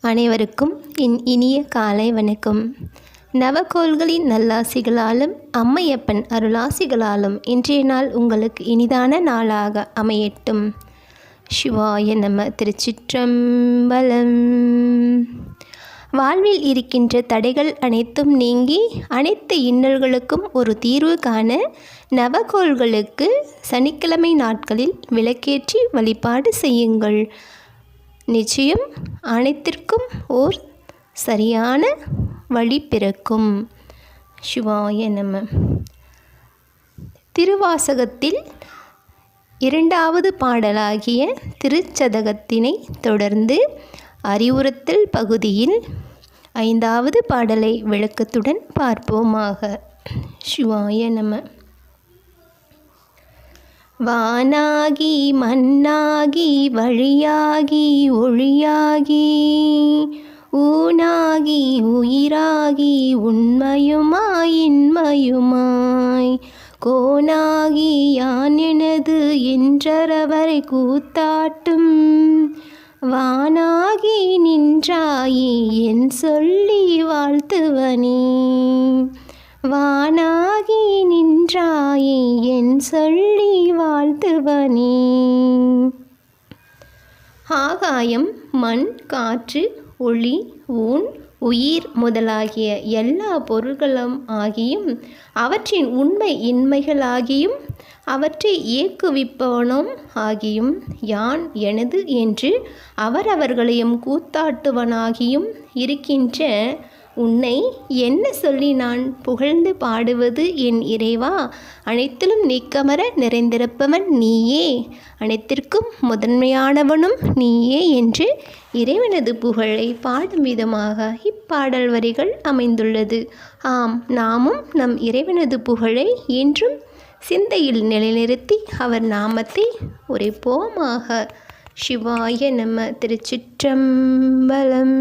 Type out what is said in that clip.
அனைவருக்கும் என் இனிய காலை வணக்கம். நவகோள்களின் நல்லாசிகளாலும் அம்மையப்பன் அருளாசிகளாலும் இன்றைய நாள் உங்களுக்கு இனிதான நாளாக அமையட்டும். சிவாய நம திருச்சிற்றம்பலம். வாழ்வில் இருக்கின்ற தடைகள் அனைத்தும் நீங்கி அனைத்து இன்னல்களுக்கும் ஒரு தீர்வு காண நவகோள்களுக்கு சனிக்கிழமை நாட்களில் விளக்கேற்றி வழிபாடு செய்யுங்கள். நிச்சயம் அனைத்திற்கும் ஓர் சரியான வழி பிறக்கும். சிவாய நம. திருவாசகத்தில் இரண்டாவது பாடலாகிய திருச்சதகத்தினை தொடர்ந்து அறிவுறுத்தல் பகுதியில் ஐந்தாவது பாடலை விளக்கத்துடன் பார்ப்போமாக. சிவாய நம. வானாகி மண்ணாகி வழியாகி ஒளியாகி. ஊனாகி உயிராகி உண்மையுமாய் இன்மையுமாய். கோனாகி யான் எனது என்றவரை கூத்தாட்டும். வானாகி நின்றாயே என் சொல்லி வாழ்த்துவனே. வானாகி நின்றாயே என் சொல்லி வாழ்த்துவனே. ஆகாயம் மண் காற்று ஒளி ஊன் உயிர் முதலாகிய எல்லா பொருள்களும் ஆகியும் அவற்றின் உண்மை இன்மைகளாகியும் அவற்றை இயக்குவிப்பவனும் ஆகியும் யான் எனது என்று அவரவர்களையும் கூத்தாட்டுவனாகியும் இருக்கின்ற உன்னை என்ன சொல்லி நான் புகழ்ந்து பாடுவது என் இறைவா? அனைத்திலும் நீக்கமர நிறைந்திருப்பவன் நீயே. அனைத்திற்கும் முதன்மையானவனும் நீயே என்று இறைவனது புகழை பாடும் விதமாக இப்பாடல் வரிகள் அமைந்துள்ளது. ஆம் நாமும் நம் இறைவனது புகழை என்றும் சிந்தையில் நிலைநிறுத்தி அவர் நாமத்தை உரைப்போமாக. சிவாய நம திருச்சிற்றம்பலம்.